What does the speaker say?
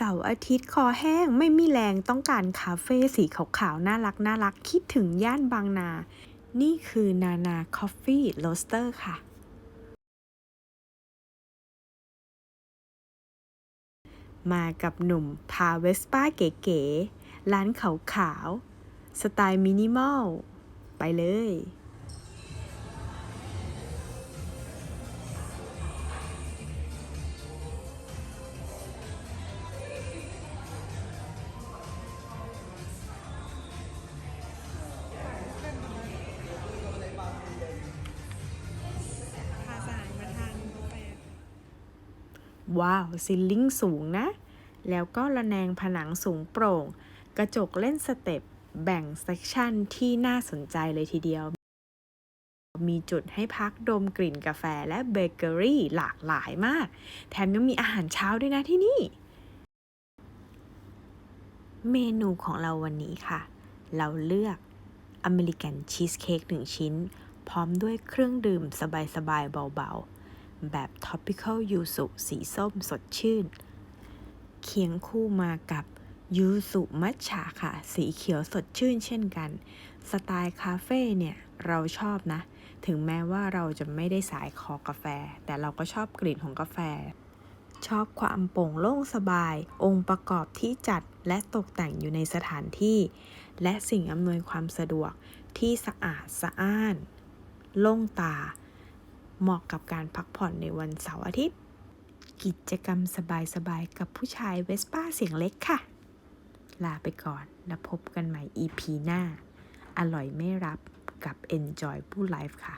เสาร์อาทิตย์คอแห้งไม่มีแรงต้องการคาเฟ่สีขาวๆ น่ารักน่ารักคิดถึงย่านบางนา นี่คือนานาคอฟฟี่โรสเตอร์ค่ะ มากับหนุ่มพาเวสป้าเก๋ๆร้านขาวๆ สไตล์มินิมอล ไปเลย ว้าวซิลลิ่งสูงนะ แล้วก็ระแนงผนังสูงโปร่ง กระจกเล่นสเต็ปแบ่งเซกชันที่น่าสนใจเลยทีเดียว มีจุดให้พักดมกลิ่นกาแฟและเบเกอรี่หลากหลายมาก แถมยังมีอาหารเช้าด้วยนะที่นี่ เมนูของเราวันนี้ค่ะ เราเลือกอเมริกันชีสเค้กหนึ่งชิ้น พร้อมด้วยเครื่องดื่มสบายๆเบาๆ แบบ Topical ยูสุสีส้มสดชื่น เคียงคู่มากับยูสุมัทฉะค่ะ สีเขียวสดชื่นเช่นกัน สไตล์คาเฟ่เนี่ยเราชอบนะ ถึงแม้ว่าเราจะไม่ได้สายคอกาแฟ แต่เราก็ชอบกลิ่นของกาแฟ ชอบความโปร่งโล่งสบาย องค์ประกอบที่จัดและตกแต่งอยู่ในสถานที่ และสิ่งอำนวยความสะดวกที่สะอาดสะอ้าน โล่งตา เหมาะกับการพักผ่อนในวันเสาร์อาทิตย์ กิจกรรมสบายๆ กับผู้ชายเวสป้าเสียงเล็กค่ะ ลาไปก่อนแล้วพบกันใหม่ EP หน้า อร่อยไม่รับกับ Enjoy ผู้ไลฟ์ค่ะ